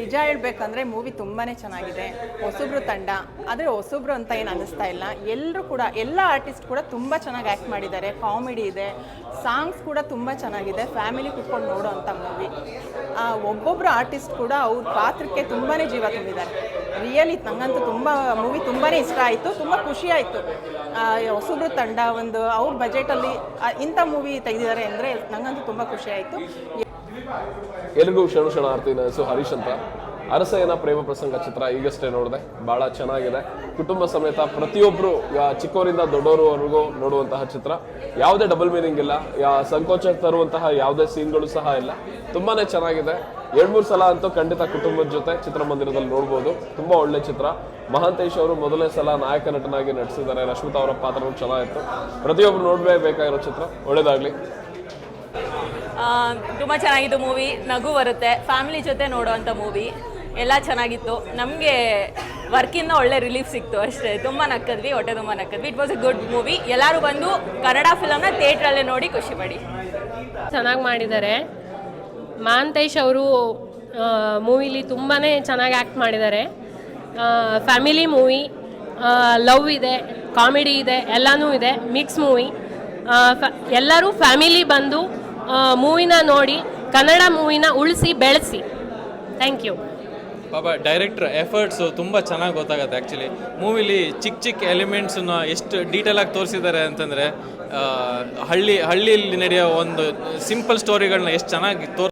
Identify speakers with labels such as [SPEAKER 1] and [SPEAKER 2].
[SPEAKER 1] ನಿಜ ಹೇಳ್ಬೇಕಂದ್ರೆ ಮೂವಿ ತುಂಬಾ ಚೆನ್ನಾಗಿದೆ. ಹೊಸಬ್ರು ತಂಡ. ಆದರೆ ಹೊಸಬ್ರು ಅಂತ ಏನು ಅನಿಸ್ತಾ ಇಲ್ಲ. ಎಲ್ಲರೂ ಕೂಡ, ಎಲ್ಲ ಆರ್ಟಿಸ್ಟ್ ಕೂಡ ತುಂಬ ಚೆನ್ನಾಗಿ ಆ್ಯಕ್ಟ್ ಮಾಡಿದ್ದಾರೆ. ಕಾಮಿಡಿ ಇದೆ. ಸಾಂಗ್ಸ್ ಕೂಡ ತುಂಬ ಚೆನ್ನಾಗಿದೆ. ಫ್ಯಾಮಿಲಿ ಕುತ್ಕೊಂಡು ನೋಡೋ ಅಂಥ ಮೂವಿ ಒಬ್ಬೊಬ್ಬರು ಆರ್ಟಿಸ್ಟ್ ಕೂಡ ಅವ್ರ ಪಾತ್ರಕ್ಕೆ ತುಂಬಾ ಜೀವ ತುಂಬಿದ್ದಾರೆ. ರಿಯಲಿ ನಂಗಂತೂ ತುಂಬ ಮೂವಿ ತುಂಬಾ ಇಷ್ಟ ಆಯಿತು. ತುಂಬ ಖುಷಿ ಆಯಿತು. ಹೊಸಬ್ರು ತಂಡ ಒಂದು ಅವ್ರ ಬಜೆಟಲ್ಲಿ ಇಂಥ ಮೂವಿ ತೆಗೆದಿದ್ದಾರೆ ಅಂದರೆ ನಂಗಂತೂ ತುಂಬ ಖುಷಿ ಆಯಿತು.
[SPEAKER 2] ಎಲ್ರಿಗೂ ಶರಣು ಶರಣಾರ್ಥಿ ಹೆಸರು ಹರೀಶ್ ಅಂತ. ಅರಸಯ್ಯನ ಪ್ರೇಮ ಪ್ರಸಂಗ ಚಿತ್ರ ಈಗಷ್ಟೇ ನೋಡಿದೆ. ಬಹಳ ಚೆನ್ನಾಗಿದೆ. ಕುಟುಂಬ ಸಮೇತ ಪ್ರತಿಯೊಬ್ಬರು ಚಿಕ್ಕವರಿಂದ ದೊಡ್ಡವರವರೆಗೂ ನೋಡುವಂತಹ ಚಿತ್ರ. ಯಾವುದೇ ಡಬಲ್ ಮೀನಿಂಗ್ ಇಲ್ಲ. ಯಾ, ಸಂಕೋಚ ತರುವಂತಹ ಯಾವುದೇ ಸೀನ್ಗಳು ಸಹ ಇಲ್ಲ. ತುಂಬಾನೇ ಚೆನ್ನಾಗಿದೆ. ಎರಡು ಮೂರು ಸಲ ಅಂತೂ ಖಂಡಿತ ಕುಟುಂಬದ ಜೊತೆ ಚಿತ್ರಮಂದಿರದಲ್ಲಿ ನೋಡ್ಬೋದು. ತುಂಬಾ ಒಳ್ಳೆ ಚಿತ್ರ. ಮಹಾಂತೇಶ್ ಅವರು ಮೊದಲನೇ ಸಲ ನಾಯಕ ನಟನಾಗಿ ನಟಿಸಿದ್ದಾರೆ. ರಶ್ಮಿತಾ ಅವರ ಪಾತ್ರವೂ ಚೆನ್ನಾಗಿತ್ತು. ಪ್ರತಿಯೊಬ್ಬರು ನೋಡಬೇಕಾಗಿರೋ ಚಿತ್ರ. ಒಳ್ಳೇದಾಗ್ಲಿ.
[SPEAKER 3] ತುಂಬ ಚೆನ್ನಾಗಿತ್ತು ಮೂವಿ. ನಗು ಬರುತ್ತೆ. ಫ್ಯಾಮಿಲಿ ಜೊತೆ ನೋಡೋವಂಥ ಮೂವಿ. ಎಲ್ಲ ಚೆನ್ನಾಗಿತ್ತು. ನಮಗೆ ವರ್ಕಿಂದ ಒಳ್ಳೆ ರಿಲೀಫ್ ಸಿಕ್ತು ಅಷ್ಟೇ. ತುಂಬ ನಕ್ಕದ್ವಿ ಹೊಟ್ಟೆ ತುಂಬ ನಕ್ಕದ್ವಿ it was a good movie ಎಲ್ಲರೂ ಬಂದು ಕನ್ನಡ ಫಿಲಮ್ನ ಥಿಯೇಟ್ರಲ್ಲೇ ನೋಡಿ ಖುಷಿ ಪಡಿ.
[SPEAKER 4] ಚೆನ್ನಾಗಿ ಮಾಡಿದ್ದಾರೆ. ಮಾಂತೇಶ್ ಅವರು ಮೂವಿಲಿ ತುಂಬಾ ಚೆನ್ನಾಗಿ ಆ್ಯಕ್ಟ್ ಮಾಡಿದ್ದಾರೆ. ಫ್ಯಾಮಿಲಿ ಮೂವಿ ಲವ್ ಇದೆ ಕಾಮಿಡಿ ಇದೆ, ಎಲ್ಲನೂ ಇದೆ ಮಿಕ್ಸ್ ಮೂವಿ ಎಲ್ಲರೂ ಫ್ಯಾಮಿಲಿ ಬಂದು ಮೂವಿನ ನೋಡಿ, ಕನ್ನಡ ಮೂವಿನ ಉಳಿಸಿ, ಬೆಳೆಸಿ. ಥ್ಯಾಂಕ್ ಯು
[SPEAKER 5] ಪಾಪ ಡೈರೆಕ್ಟ್ರ್ ಎಫರ್ಟ್ಸು ತುಂಬ ಚೆನ್ನಾಗಿ ಗೊತ್ತಾಗುತ್ತೆ ಆ್ಯಕ್ಚುಲಿ ಮೂವಿಲಿ ಚಿಕ್ಕ ಚಿಕ್ಕ ಎಲಿಮೆಂಟ್ಸನ್ನ ಎಷ್ಟು ಡೀಟೇಲಾಗಿ ತೋರಿಸಿದ್ದಾರೆ ಅಂತಂದರೆ ಹಳ್ಳಿ, ಹಳ್ಳಿಯಲ್ಲಿ ನಡೆಯೋ ಒಂದು ಸಿಂಪಲ್ ಸ್ಟೋರಿಗಳನ್ನ ಎಷ್ಟು ಚೆನ್ನಾಗಿ ತೋರ್